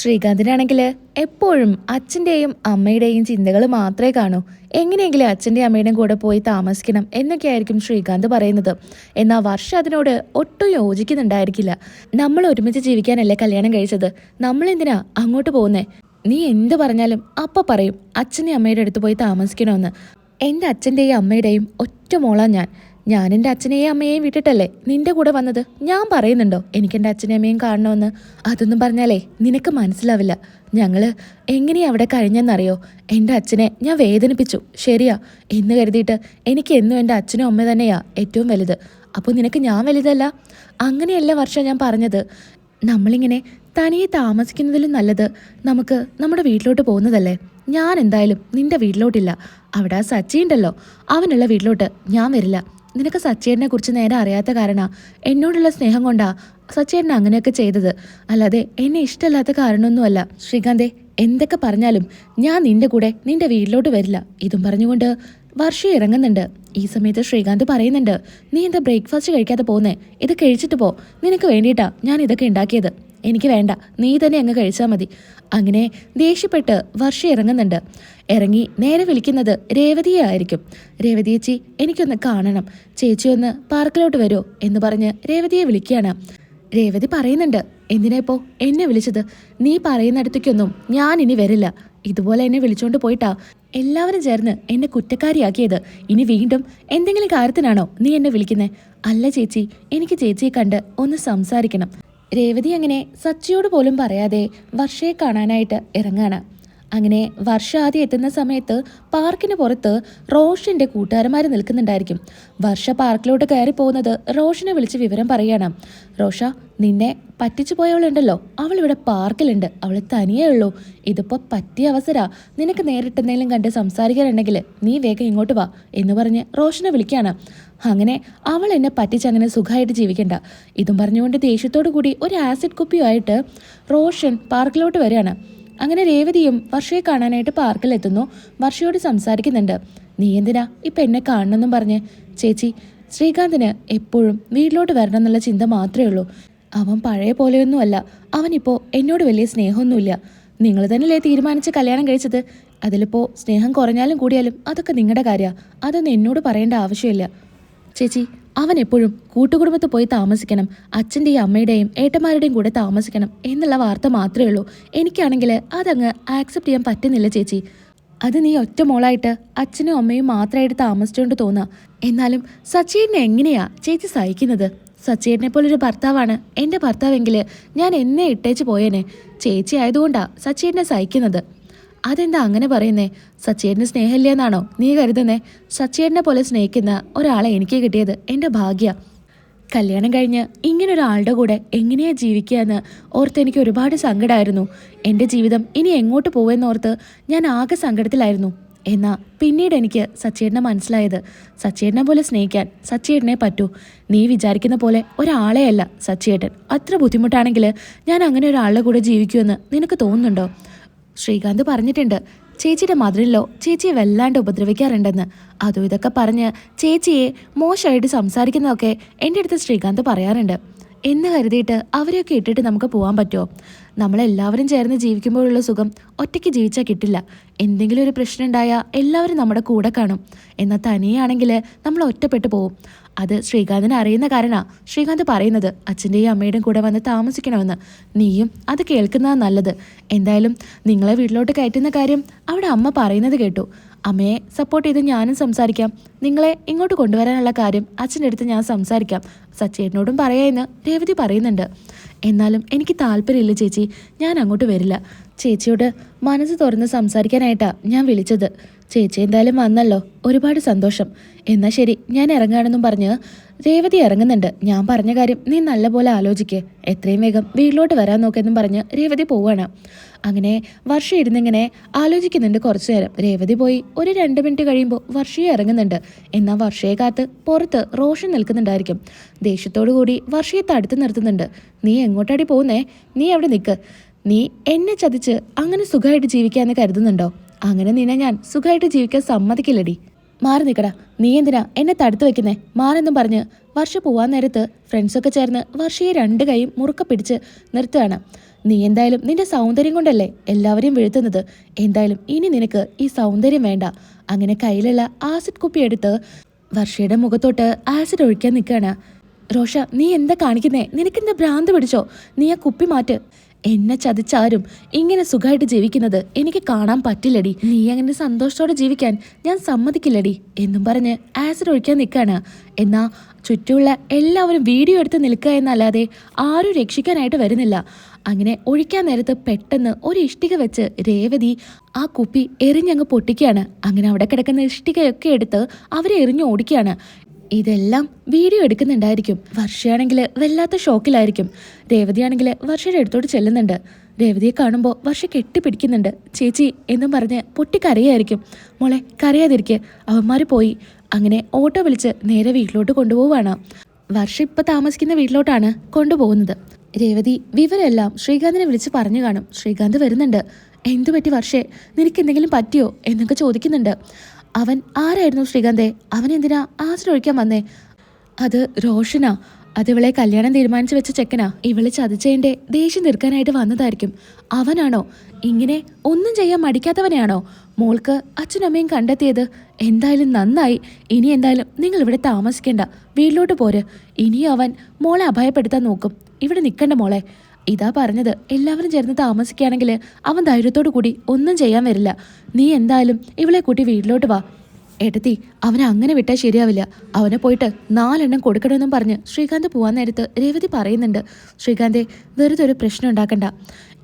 ശ്രീകാന്തിനാണെങ്കിൽ എപ്പോഴും അച്ഛന്റെയും അമ്മയുടെയും ചിന്തകൾ മാത്രമേ കാണൂ. എങ്ങനെയെങ്കിലും അച്ഛന്റെയും അമ്മയുടെയും കൂടെ പോയി താമസിക്കണം എന്നൊക്കെയായിരിക്കും ശ്രീകാന്ത് പറയുന്നത്. എന്നാൽ വർഷ അതിനോട് ഒട്ടും യോജിക്കുന്നുണ്ടായിരിക്കില്ല. നമ്മൾ ഒരുമിച്ച് ജീവിക്കാനല്ലേ കല്യാണം കഴിച്ചത്? നമ്മൾ എന്തിനാ അങ്ങോട്ട് പോകുന്നേ? നീ എന്ത് പറഞ്ഞാലും അപ്പ പറയും അച്ഛനെയും അമ്മയുടെ അടുത്ത് പോയി താമസിക്കണമെന്ന് എന്റെ അച്ഛന്റെയും അമ്മയുടെയും ഒറ്റ മോളാണ് ഞാൻ. ഞാൻ എന്റെ അച്ഛനെയും അമ്മയെയും വിട്ടിട്ടല്ലേ നിന്റെ കൂടെ വന്നത്? ഞാൻ പറയുന്നുണ്ടോ എനിക്ക് എന്റെ അച്ഛനെയും അമ്മയും കാണണമെന്ന്? അതൊന്നും പറഞ്ഞാലേ നിനക്ക് മനസ്സിലാവില്ല. ഞങ്ങൾ എങ്ങനെയാ അവിടെ കഴിഞ്ഞെന്നറിയോ? എന്റെ അച്ഛനെ ഞാൻ വേദനിപ്പിച്ചു. ശരിയാ. എന്ന് കരുതിയിട്ട് എനിക്ക് എന്നും എന്റെ അച്ഛനും അമ്മ തന്നെയാ ഏറ്റവും വലുത്. അപ്പോൾ നിനക്ക് ഞാൻ വലുതല്ല? അങ്ങനെയല്ല വർഷം ഞാൻ പറഞ്ഞത്. നമ്മളിങ്ങനെ തനിയെ താമസിക്കുന്നതിലും നല്ലത് നമുക്ക് നമ്മുടെ വീട്ടിലോട്ട് പോകുന്നതല്ലേ? ഞാൻ എന്തായാലും നിന്റെ വീട്ടിലോട്ടില്ല. അവിടെ സച്ചി ഉണ്ടല്ലോ അവനുള്ള വീട്ടിലോട്ട് ഞാൻ വരില്ല. നിനക്ക് സച്ചേട്ടനെ കുറിച്ച് നേരെ അറിയാത്ത കാരണ എന്നോടുള്ള സ്നേഹം കൊണ്ടാ സച്ചേട്ടൻ അങ്ങനെയൊക്കെ ചെയ്തത്. അല്ലാതെ എന്നെ ഇഷ്ടമല്ലാത്ത കാരണമൊന്നുമല്ല. ശ്രീകാന്തെ എന്തൊക്കെ പറഞ്ഞാലും ഞാൻ നിന്റെ കൂടെ നിന്റെ വീട്ടിലോട്ട് വരില്ല. ഇതും പറഞ്ഞുകൊണ്ട് വർഷ ഇറങ്ങുന്നുണ്ട്. ഈ സമയത്ത് ശ്രീകാന്ത് പറയുന്നുണ്ട് നീ എന്താ ബ്രേക്ക്ഫാസ്റ്റ് കഴിക്കാതെ പോകുന്നേ ഇത് കഴിച്ചിട്ട് പോ. നിനക്ക് വേണ്ടിയിട്ടാ ഞാൻ ഇതൊക്കെ ഉണ്ടാക്കിയത്. എനിക്ക് വേണ്ട നീ തന്നെ അങ്ങ് കഴിച്ചാൽ മതി. അങ്ങനെ ദേഷ്യപ്പെട്ട് വർഷ ഇറങ്ങുന്നുണ്ട്. ഇറങ്ങി നേരെ വിളിക്കുന്നത് രേവതിയെ ആയിരിക്കും. രേവതിയച്ചി എനിക്കൊന്ന് കാണണം. ചേച്ചി ഒന്ന് പാർക്കിലോട്ട് വരുമോ എന്ന് പറഞ്ഞ് രേവതിയെ വിളിക്കുകയാണ്. രേവതി പറയുന്നുണ്ട് എന്തിനാ ഇപ്പോ എന്നെ വിളിച്ചത്? നീ പറയുന്നിടത്തേക്കൊന്നും ഞാൻ ഇനി വരില്ല. ഇതുപോലെ എന്നെ വിളിച്ചുകൊണ്ട് പോയിട്ടാ എല്ലാവരും ചേർന്ന് എന്നെ കുറ്റക്കാരിയാക്കിയത്. ഇനി വീണ്ടും എന്തെങ്കിലും കാര്യത്തിനാണോ നീ എന്നെ വിളിക്കുന്നേ? അല്ല ചേച്ചി എനിക്ക് ചേച്ചിയെ കണ്ട് ഒന്ന് സംസാരിക്കണം. രേവതി അങ്ങനെ സച്ചിയോട് പോലും പറയാതെ വർഷയെ കാണാനായിട്ട് ഇറങ്ങാണ്. അങ്ങനെ വർഷ ആദ്യം എത്തുന്ന സമയത്ത് പാർക്കിന് പുറത്ത് റോഷന്റെ കൂട്ടുകാരന്മാർ നിൽക്കുന്നുണ്ടായിരിക്കും. വർഷ പാർക്കിലോട്ട് കയറി പോകുന്നത് റോഷനെ വിളിച്ച് വിവരം പറയണം റോഷ നിന്നെ പറ്റിച്ചു പോയവളുണ്ടല്ലോ. അവൾ ഇവിടെ പാർക്കിലുണ്ട്. അവൾ തനിയേ ഉള്ളൂ. ഇതിപ്പോ പറ്റിയ അവസര. നിനക്ക് നേരിട്ടെന്തെങ്കിലും കണ്ട് സംസാരിക്കാനുണ്ടെങ്കിൽ നീ വേഗം ഇങ്ങോട്ട് വാ എന്ന് പറഞ്ഞ് റോഷനെ വിളിക്കാണ് അങ്ങനെ അവൾ എന്നെ പറ്റിച്ച് അങ്ങനെ സുഖമായിട്ട് ജീവിക്കണ്ട. ഇതും പറഞ്ഞുകൊണ്ട് ദേഷ്യത്തോടു കൂടി ഒരു ആസിഡ് കുപ്പിയുമായിട്ട് റോഷൻ പാർക്കിലോട്ട് വരികയാണ്. അങ്ങനെ രേവതിയും വർഷയെ കാണാനായിട്ട് പാർക്കിൽ എത്തുന്നു. വർഷയോട് സംസാരിക്കുന്നുണ്ട്. നീ എന്തിനാ ഇപ്പം എന്നെ കാണണമെന്നും പറഞ്ഞ്? ചേച്ചി ശ്രീകാന്തിന് എപ്പോഴും വീട്ടിലോട്ട് വരണം എന്നുള്ള ചിന്ത മാത്രമേ ഉള്ളൂ. അവൻ പഴയ പോലെയൊന്നുമല്ല. അവനിപ്പോൾ എന്നോട് വലിയ സ്നേഹമൊന്നുമില്ല. നിങ്ങൾ തന്നെയല്ലേ തീരുമാനിച്ച് കല്യാണം കഴിച്ചത്? അതിലിപ്പോൾ സ്നേഹം കുറഞ്ഞാലും കൂടിയാലും അതൊക്കെ നിങ്ങളുടെ കാര്യമാണ് അതൊന്നും എന്നോട് പറയേണ്ട ആവശ്യമില്ല. ചേച്ചി അവൻ എപ്പോഴും കൂട്ടുകുടുംബത്ത് പോയി താമസിക്കണം അച്ഛന്റെയും അമ്മയുടെയും ഏട്ടന്മാരുടെയും കൂടെ താമസിക്കണം എന്നുള്ള വാർത്ത മാത്രമേ ഉള്ളൂ. എനിക്കാണെങ്കിൽ അതങ്ങ് ആക്സെപ്റ്റ് ചെയ്യാൻ പറ്റുന്നില്ല ചേച്ചി. അത് നീ ഒറ്റ മോളായിട്ട് അച്ഛനും അമ്മയും മാത്രമായിട്ട് താമസിച്ചുകൊണ്ട് തോന്നുക എന്നാലും സച്ചീനെ എങ്ങനെയാ ചേച്ചി സഹിക്കുന്നത്? സച്ചേട്ടനെ പോലൊരു ഭർത്താവാണ് എന്റെ ഭർത്താവെങ്കിൽ ഞാൻ എന്നെ ഇട്ടേച്ച് പോയേനെ. ചേച്ചി ആയതുകൊണ്ടാണ് സച്ചേട്ടനെ സഹിക്കുന്നത്. അതെന്താ അങ്ങനെ പറയുന്നേ? സച്ചേട്ടന് സ്നേഹമില്ലെന്നാണോ നീ കരുതുന്നേ? സച്ചേട്ടനെ പോലെ സ്നേഹിക്കുന്ന ഒരാളെ എനിക്ക് കിട്ടിയത് എന്റെ ഭാഗ്യ. കല്യാണം കഴിഞ്ഞ് ഇങ്ങനെ ഒരാളുടെ കൂടെ എങ്ങനെയാ ജീവിക്കുക എന്ന് ഓർത്ത് എനിക്ക് ഒരുപാട് സങ്കടമായിരുന്നു എന്റെ ജീവിതം ഇനി എങ്ങോട്ട് പോവെന്നോർത്ത് ഞാൻ ആകെ സങ്കടത്തിലായിരുന്നു. എന്നാ പിന്നീട് എനിക്ക് സച്ചേട്ടനെ മനസ്സിലായത്. സച്ചേട്ടനെ പോലെ സ്നേഹിക്കാൻ സച്ചേട്ടനെ പറ്റൂ. നീ വിചാരിക്കുന്ന പോലെ ഒരാളെയല്ല സച്ചേട്ടൻ. അത്ര ബുദ്ധിമുട്ടാണെങ്കിൽ ഞാൻ അങ്ങനെ ഒരാളുടെ കൂടെ ജീവിക്കുമെന്ന് നിനക്ക് തോന്നുന്നുണ്ടോ? ശ്രീകാന്ത് പറഞ്ഞിട്ടുണ്ട്. ചേച്ചിയുടെ മധുരല്ലോ ചേച്ചിയെ വല്ലാണ്ട് ഉപദ്രവിക്കാറുണ്ടെന്ന്. അതും ഇതൊക്കെ പറഞ്ഞ് ചേച്ചിയെ മോശമായിട്ട് സംസാരിക്കുന്നതൊക്കെ എന്റെ അടുത്ത് ശ്രീകാന്ത് പറയാറുണ്ട്. എന്ന് കരുതിയിട്ട് അവരെയൊക്കെ ഇട്ടിട്ട് നമുക്ക് പോകാൻ പറ്റുമോ? നമ്മളെല്ലാവരും ചേർന്ന് ജീവിക്കുമ്പോഴുള്ള സുഖം ഒറ്റയ്ക്ക് ജീവിച്ചാൽ കിട്ടില്ല. എന്തെങ്കിലും ഒരു പ്രശ്നം ഉണ്ടായാൽ എല്ലാവരും നമ്മുടെ കൂടെ കാണും. എന്നാൽ തനിയാണെങ്കിൽ നമ്മൾ ഒറ്റപ്പെട്ടു പോകും അത് ശ്രീകാന്തിന് അറിയുന്ന കാരണമാണ് ശ്രീകാന്ത് പറയുന്നത്. അച്ഛന്റെയും അമ്മയുടെയും കൂടെ വന്ന് താമസിക്കണമെന്ന്. നീയും അത് കേൾക്കുന്നതാ നല്ലത്. എന്തായാലും നിങ്ങളെ വീട്ടിലോട്ട് കയറ്റുന്ന കാര്യം അവിടെ അമ്മ പറയുന്നത് കേട്ടു. അമ്മയെ സപ്പോർട്ട് ചെയ്ത് ഞാനും സംസാരിക്കാം. നിങ്ങളെ ഇങ്ങോട്ട് കൊണ്ടുവരാനുള്ള കാര്യം അച്ഛന്റെ അടുത്ത് ഞാൻ സംസാരിക്കാം. സച്ചേട്ടനോടും പറയാമെന്ന് രേവതി പറയുന്നുണ്ട്. എന്നാലും എനിക്ക് താല്പര്യമില്ല ചേച്ചി. ഞാൻ അങ്ങോട്ട് വരില്ല. ചേച്ചിയോട് മനസ്സ് തുറന്ന് സംസാരിക്കാനായിട്ടാണ് ഞാൻ വിളിച്ചത്. ചേച്ചി എന്തായാലും വന്നല്ലോ. ഒരുപാട് സന്തോഷം. എന്നാ ശരി ഞാൻ ഇറങ്ങുകയാണെന്നും പറഞ്ഞ് രേവതി ഇറങ്ങുന്നുണ്ട്. ഞാൻ പറഞ്ഞ കാര്യം നീ നല്ലപോലെ ആലോചിക്ക്. എത്രയും വേഗം വീട്ടിലോട്ട് വരാൻ നോക്കെന്നും പറഞ്ഞ് രേവതി പോവാണ്. അങ്ങനെ വർഷ ഇരുന്നിങ്ങനെ ആലോചിക്കുന്നുണ്ട് കുറച്ചു നേരം. രേവതി പോയി ഒരു രണ്ട് മിനിറ്റ് കഴിയുമ്പോൾ വർഷയെ ഇറങ്ങുന്നുണ്ട്. എന്നാൽ വർഷയെ കാത്ത് പുറത്ത് റോഷൻ നിൽക്കുന്നുണ്ടായിരിക്കും. ദേഷ്യത്തോടു കൂടി വർഷയെ തടുത്ത് നിർത്തുന്നുണ്ട്. നീ എങ്ങോട്ടാടി പോകുന്നേ? നീ അവിടെ നിൽക്ക് നീ എന്നെ ചതിച്ച് അങ്ങനെ സുഖമായിട്ട് ജീവിക്കാമെന്ന് കരുതുന്നുണ്ടോ? അങ്ങനെ നിന്നെ ഞാൻ സുഖമായിട്ട് ജീവിക്കാൻ സമ്മതിക്കില്ലടി. മാറി നിൽക്കടാ നീ എന്തിനാ എന്നെ തടുത്തു വെക്കുന്നേ? മാറെന്നും പറഞ്ഞ് വർഷ പോവാൻ നേരത്ത് ഫ്രണ്ട്സൊക്കെ ചേർന്ന് വർഷയെ രണ്ട് കൈയും മുറുക്ക പിടിച്ച് നിർത്തുകയാണ്. നീ എന്തായാലും നിന്റെ സൗന്ദര്യം കൊണ്ടല്ലേ എല്ലാവരെയും വീഴ്ത്തുന്നത്? എന്തായാലും ഇനി നിനക്ക് ഈ സൗന്ദര്യം വേണ്ട. അങ്ങനെ കയ്യിലുള്ള ആസിഡ് കുപ്പി എടുത്ത് വർഷയുടെ മുഖത്തോട്ട് ആസിഡ് ഒഴിക്കാൻ നിൽക്കുകയാണ് റോഷ നീ എന്താ കാണിക്കുന്നേ? നിനക്കെന്താ ഭ്രാന്ത് പിടിച്ചോ? നീ ആ കുപ്പി മാറ്റ്. എന്നെ ചതിച്ചാരും ഇങ്ങനെ സുഖമായിട്ട് ജീവിക്കുന്നത് എനിക്ക് കാണാൻ പറ്റില്ലടി. നീ അങ്ങനെ സന്തോഷത്തോടെ ജീവിക്കാൻ ഞാൻ സമ്മതിക്കില്ലടി എന്നും പറഞ്ഞ് ആസിഡ് ഒഴിക്കാൻ നിൽക്കാണ് എന്നാ ചുറ്റുമുള്ള എല്ലാവരും വീഡിയോ എടുത്ത് നിൽക്കുക എന്നല്ലാതെ ആരും രക്ഷിക്കാനായിട്ട് വരുന്നില്ല. അങ്ങനെ ഒഴിക്കാൻ നേരത്ത് പെട്ടെന്ന് ഒരു ഇഷ്ടിക വെച്ച് രേവതി ആ കുപ്പി എറിഞ്ഞങ്ങ് പൊട്ടിക്കുകയാണ്. അങ്ങനെ അവിടെ കിടക്കുന്ന ഇഷ്ടികയൊക്കെ എടുത്ത് അവരെ എറിഞ്ഞ് ഓടിക്കുകയാണ്. ഇതെല്ലാം വീഡിയോ എടുക്കുന്നുണ്ടായിരിക്കും. വർഷയാണെങ്കിൽ വല്ലാത്ത ഷോക്കിലായിരിക്കും. രേവതിയാണെങ്കിൽ വർഷയുടെ അടുത്തോട്ട് ചെല്ലുന്നുണ്ട്. രേവതിയെ കാണുമ്പോൾ വർഷ കെട്ടിപ്പിടിക്കുന്നുണ്ട്. ചേച്ചി എന്നും പറഞ്ഞ് പൊട്ടി പൊട്ടിക്കരയായിരിക്കും. മോളെ കരയാതിരിക്കെ. അവന്മാർ പോയി. അങ്ങനെ ഓട്ടോ വിളിച്ച് നേരെ വീട്ടിലോട്ട് കൊണ്ടുപോവാണ്. വർഷ ഇപ്പം താമസിക്കുന്ന വീട്ടിലോട്ടാണ് കൊണ്ടുപോകുന്നത്. രേവതി വിവരമെല്ലാം ശ്രീകാന്തിനെ വിളിച്ച് പറഞ്ഞു കാണും. ശ്രീകാന്ത് വരുന്നുണ്ട്. എന്തു പറ്റി വർഷേ? നിനക്ക് എന്തെങ്കിലും പറ്റിയോ? എന്നൊക്കെ ചോദിക്കുന്നുണ്ട്. അവൻ ആരായിരുന്നു ശ്രീകാന്തേ? അവൻ എന്തിനാ ആശ്രയിക്കാൻ വന്നേ? അത് റോഷനാ. അത് ഇവളെ കല്യാണം തീരുമാനിച്ചു വെച്ച ചെക്കനാ. ഇവളെ ചതിച്ചതിന്റെ ദേഷ്യം തീർക്കാനായിട്ട് വന്നതായിരിക്കും. അവനാണോ? ഇങ്ങനെ ഒന്നും ചെയ്യാൻ മടിക്കാത്തവനെയാണോ? മോൾക്ക് അച്ഛനമ്മയും കണ്ടെത്തിയത് എന്തായാലും നന്നായി. ഇനി എന്തായാലും നിങ്ങൾ ഇവിടെ താമസിക്കേണ്ട. വീട്ടിലോട്ട് പോര്. ഇനി അവൻ മോളെ അഭയപ്പെടുത്താൻ നോക്കും. ഇവിടെ നിൽക്കണ്ട മോളെ. ഇതാ പറഞ്ഞത് എല്ലാവരും ചേർന്ന് താമസിക്കുകയാണെങ്കിൽ അവൻ ധൈര്യത്തോടു കൂടി ഒന്നും ചെയ്യാൻ വരില്ല. നീ എന്തായാലും ഇവളെ കൂട്ടി വീട്ടിലോട്ട് വാ. എടത്തി അവനെ അങ്ങനെ വിട്ടാൽ ശരിയാവില്ല. അവനെ പോയിട്ട് നാലെണ്ണം കൊടുക്കണമെന്നും പറഞ്ഞ് ശ്രീകാന്ത് പോവാൻ നേരത്ത് രേവതി പറയുന്നുണ്ട് ശ്രീകാന്തെ വെറുതെ ഒരു പ്രശ്നം ഉണ്ടാക്കണ്ട.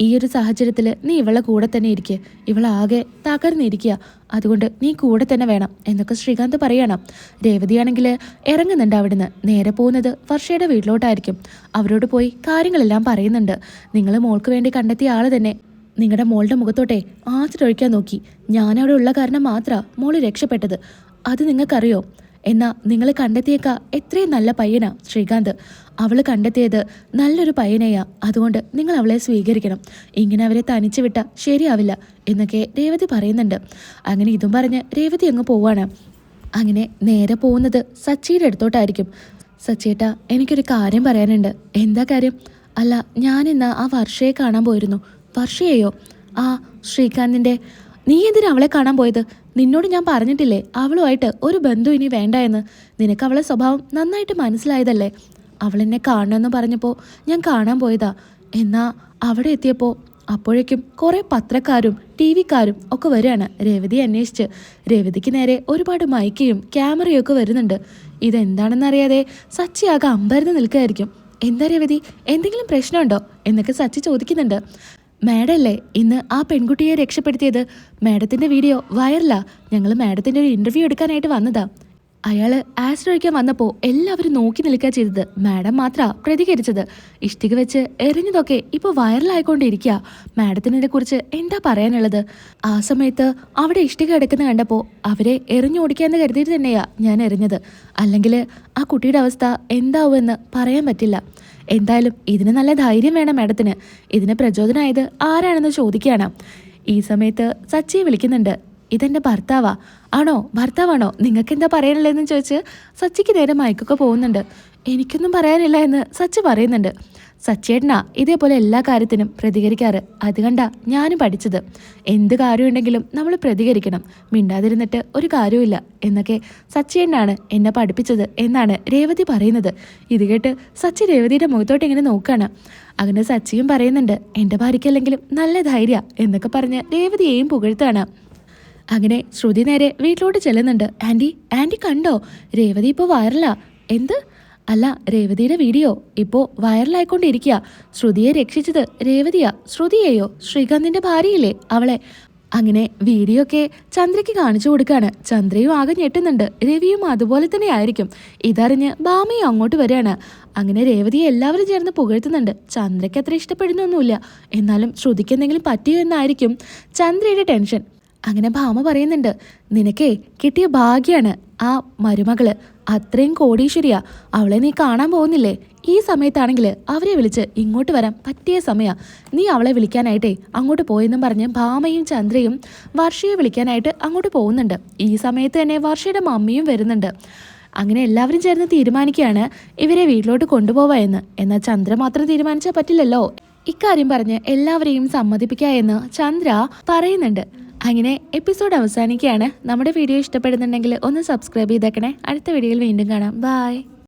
ഈ ഒരു സാഹചര്യത്തിൽ നീ ഇവളെ കൂടെ തന്നെ ഇരിക്കുക ഇവളാകെ തകർന്നിരിക്കുക അതുകൊണ്ട് നീ കൂടെ തന്നെ വേണം എന്നൊക്കെ ശ്രീകാന്ത് പറയണം. രേവതിയാണെങ്കിൽ ഇറങ്ങുന്നുണ്ട് അവിടുന്ന്. നേരെ പോകുന്നത് വർഷയുടെ വീട്ടിലോട്ടായിരിക്കും. അവരോട് പോയി കാര്യങ്ങളെല്ലാം പറയുന്നുണ്ട്. നിങ്ങൾ മോൾക്ക് വേണ്ടി കണ്ടെത്തിയ ആൾ തന്നെ. നിങ്ങളുടെ മോളുടെ മുഖത്തോട്ടെ ആച്ചിട്ടൊഴിക്കാൻ നോക്കി. ഞാനവിടെ ഉള്ള കാരണം മാത്രാ മോൾ രക്ഷപ്പെട്ടത്. അത് നിങ്ങൾക്കറിയോ? എന്നാ നിങ്ങൾ കണ്ടെത്തിയേക്ക എത്രയും നല്ല പയ്യനാ ശ്രീകാന്ത്. അവൾ കണ്ടെത്തിയത് നല്ലൊരു പയ്യനെയാ. അതുകൊണ്ട് നിങ്ങൾ അവളെ സ്വീകരിക്കണം. ഇങ്ങനെ അവരെ തനിച്ചു വിട്ട ശരിയാവില്ല എന്നൊക്കെ രേവതി പറയുന്നുണ്ട്. അങ്ങനെ ഇതും പറഞ്ഞ് രേവതി അങ്ങ് പോവാണ്. അങ്ങനെ നേരെ പോകുന്നത് സച്ചിയുടെ അടുത്തോട്ടായിരിക്കും. സച്ചിയേട്ടാ എനിക്കൊരു കാര്യം പറയാനുണ്ട്. എന്താ കാര്യം? അല്ല ഞാനിന്ന് ആ വർഷയെ കാണാൻ പോയിരുന്നു. വർഷയെയോ? ആ ശ്രീകാന്തിന്റെ നീ എന്തിനാ അവളെ കാണാൻ പോയത്? നിന്നോട് ഞാൻ പറഞ്ഞിട്ടില്ലേ അവളുമായിട്ട് ഒരു ബന്ധു ഇനി വേണ്ട എന്ന്. നിനക്ക് അവളെ സ്വഭാവം നന്നായിട്ട് മനസ്സിലായതല്ലേ? അവളെന്നെ കാണണമെന്ന് പറഞ്ഞപ്പോൾ ഞാൻ കാണാൻ പോയതാ. എന്നാ അവിടെ എത്തിയപ്പോൾ അപ്പോഴേക്കും കുറേ പത്രക്കാരും ടി വിക്കാരും ഒക്കെ വരികയാണ്. രേവതി അന്വേഷിച്ച്. രേവതിക്ക് നേരെ ഒരുപാട് മൈക്കയും ക്യാമറയും ഒക്കെ വരുന്നുണ്ട്. ഇതെന്താണെന്നറിയാതെ സച്ചി ആകെ അമ്പരന്ന് നിൽക്കുകയായിരിക്കും. എന്താ രേവതി എന്തെങ്കിലും പ്രശ്നമുണ്ടോ? എന്നൊക്കെ സച്ചി ചോദിക്കുന്നുണ്ട്. മാഡല്ലേ ഇന്ന് ആ പെൺകുട്ടിയെ രക്ഷപ്പെടുത്തിയത് മാഡത്തിന്റെ വീഡിയോ വൈറലാ. ഞങ്ങൾ മാഡത്തിന്റെ ഒരു ഇന്റർവ്യൂ എടുക്കാനായിട്ട് വന്നതാ. അയാൾ ആസിഡ് വന്നപ്പോൾ എല്ലാവരും നോക്കി നിൽക്കുക ചെയ്തത്. മാഡം മാത്രാ പ്രതികരിച്ചത്. ഇഷ്ടിക വെച്ച് എറിഞ്ഞതൊക്കെ ഇപ്പോൾ വൈറലായിക്കൊണ്ടിരിക്കുക മാഡത്തിനെ കുറിച്ച് എന്താ പറയാനുള്ളത്? ആ സമയത്ത് അവിടെ ഇഷ്ടിക എടുക്കുന്ന കണ്ടപ്പോൾ അവരെ എറിഞ്ഞു എറിഞ്ഞോടിക്കാന്ന് കരുതിയിട്ട് തന്നെയാ ഞാൻ എറിഞ്ഞത്. അല്ലെങ്കിൽ ആ കുട്ടിയുടെ അവസ്ഥ എന്താവുമെന്ന് പറയാൻ പറ്റില്ല. എന്തായാലും ഇതിന് നല്ല ധൈര്യം വേണം മാഡത്തിന്. ഇതിന് പ്രചോദനമായത് ആരാണെന്ന് ചോദിക്കുകയാണ്. ഈ സമയത്ത് സച്ചിയെ വിളിക്കുന്നുണ്ട്. ഇതെന്റെ ഭർത്താവാ. ആണോ? ഭർത്താവാണോ? നിങ്ങൾക്ക് എന്താ പറയാനുള്ളതെന്ന് ചോദിച്ച് സച്ചിക്ക് നേരെ മയക്കൊക്കെ പോകുന്നുണ്ട്. എനിക്കൊന്നും പറയാനില്ല എന്ന് സച്ചി പറയുന്നുണ്ട്. സച്ചേട്ടനാ ഇതേപോലെ എല്ലാ കാര്യത്തിനും പ്രതികരിക്കാറ്. അത് കണ്ടാ ഞാനും പഠിച്ചത്. എന്ത് കാര്യമുണ്ടെങ്കിലും നമ്മൾ പ്രതികരിക്കണം. മിണ്ടാതിരുന്നിട്ട് ഒരു കാര്യവുമില്ല. എന്നൊക്കെ സച്ചേട്ടനാണ് എന്നെ പഠിപ്പിച്ചത് എന്നാണ് രേവതി പറയുന്നത്. ഇത് കേട്ട് സച്ചി രേവതിയുടെ മുഖത്തോട്ട് ഇങ്ങനെ നോക്കുകയാണ് അങ്ങനെ സച്ചിയും പറയുന്നുണ്ട് എന്റെ ഭാര്യയ്ക്കല്ലെങ്കിലും നല്ല ധൈര്യ എന്നൊക്കെ പറഞ്ഞ് രേവതിയെയും പുകഴ്ത്താണ് അങ്ങനെ ശ്രുതി നേരെ വീട്ടിലോട്ട് ചെല്ലുന്നുണ്ട്. ആന്റി ആന്റി കണ്ടോ? രേവതി ഇപ്പോൾ വൈറലാ എന്ത്? അല്ല രേവതിയുടെ വീഡിയോ ഇപ്പോൾ വൈറലായിക്കൊണ്ടിരിക്കുക. ശ്രുതിയെ രക്ഷിച്ചത് രേവതിയാ. ശ്രുതിയെയോ? ശ്രീകാന്തിന്റെ ഭാര്യയില്ലേ അവളെ? അങ്ങനെ വീഡിയോ ഒക്കെ ചന്ദ്രയ്ക്ക് കാണിച്ചു കൊടുക്കാണ്. ചന്ദ്രയും ആകെ ഞെട്ടുന്നുണ്ട്. രവിയും അതുപോലെ തന്നെ ആയിരിക്കും. ഇതറിഞ്ഞ് ഭാമയും അങ്ങോട്ട് വരികയാണ്. അങ്ങനെ രേവതിയെ എല്ലാവരും ചേർന്ന് പുകഴ്ത്തുന്നുണ്ട്. ചന്ദ്രയ്ക്ക് അത്ര ഇഷ്ടപ്പെടുന്നൊന്നുമില്ല. എന്നാലും ശ്രുതിക്ക് എന്തെങ്കിലും പറ്റിയോ എന്നായിരിക്കും ചന്ദ്രയുടെ ടെൻഷൻ. അങ്ങനെ ഭാമ പറയുന്നുണ്ട് നിനക്കേ കിട്ടിയ ഭാഗ്യാണ് ആ മരുമകൾ. അത്രയും കോടീശ്വരിയാ. അവളെ നീ കാണാൻ പോകുന്നില്ലേ? ഈ സമയത്താണെങ്കിൽ അവരെ വിളിച്ച് ഇങ്ങോട്ട് വരാൻ പറ്റിയ സമയാ. നീ അവളെ വിളിക്കാനായിട്ടേ അങ്ങോട്ട് പോയെന്നും പറഞ്ഞ് ഭാമയും ചന്ദ്രയും വർഷയെ വിളിക്കാനായിട്ട് അങ്ങോട്ട് പോകുന്നുണ്ട്. ഈ സമയത്ത് തന്നെ വർഷയുടെ മമ്മിയും വരുന്നുണ്ട്. അങ്ങനെ എല്ലാവരും ചേർന്ന് തീരുമാനിക്കുകയാണ് ഇവരെ വീട്ടിലോട്ട് കൊണ്ടുപോവാ എന്ന്. എന്നാൽ ചന്ദ്ര മാത്രം തീരുമാനിച്ചാൽ പറ്റില്ലല്ലോ. ഇക്കാര്യം പറഞ്ഞ് എല്ലാവരെയും സമ്മതിപ്പിക്കുക എന്ന് ചന്ദ്ര പറയുന്നുണ്ട്. അങ്ങനെ എപ്പിസോഡ് അവസാനിക്കുകയാണ്. നമ്മുടെ വീഡിയോ ഇഷ്ടപ്പെടുന്നുണ്ടെങ്കിൽ ഒന്ന് സബ്സ്ക്രൈബ് ചെയ്തേക്കണേ. അടുത്ത വീഡിയോയിൽ വീണ്ടും കാണാം. ബായ്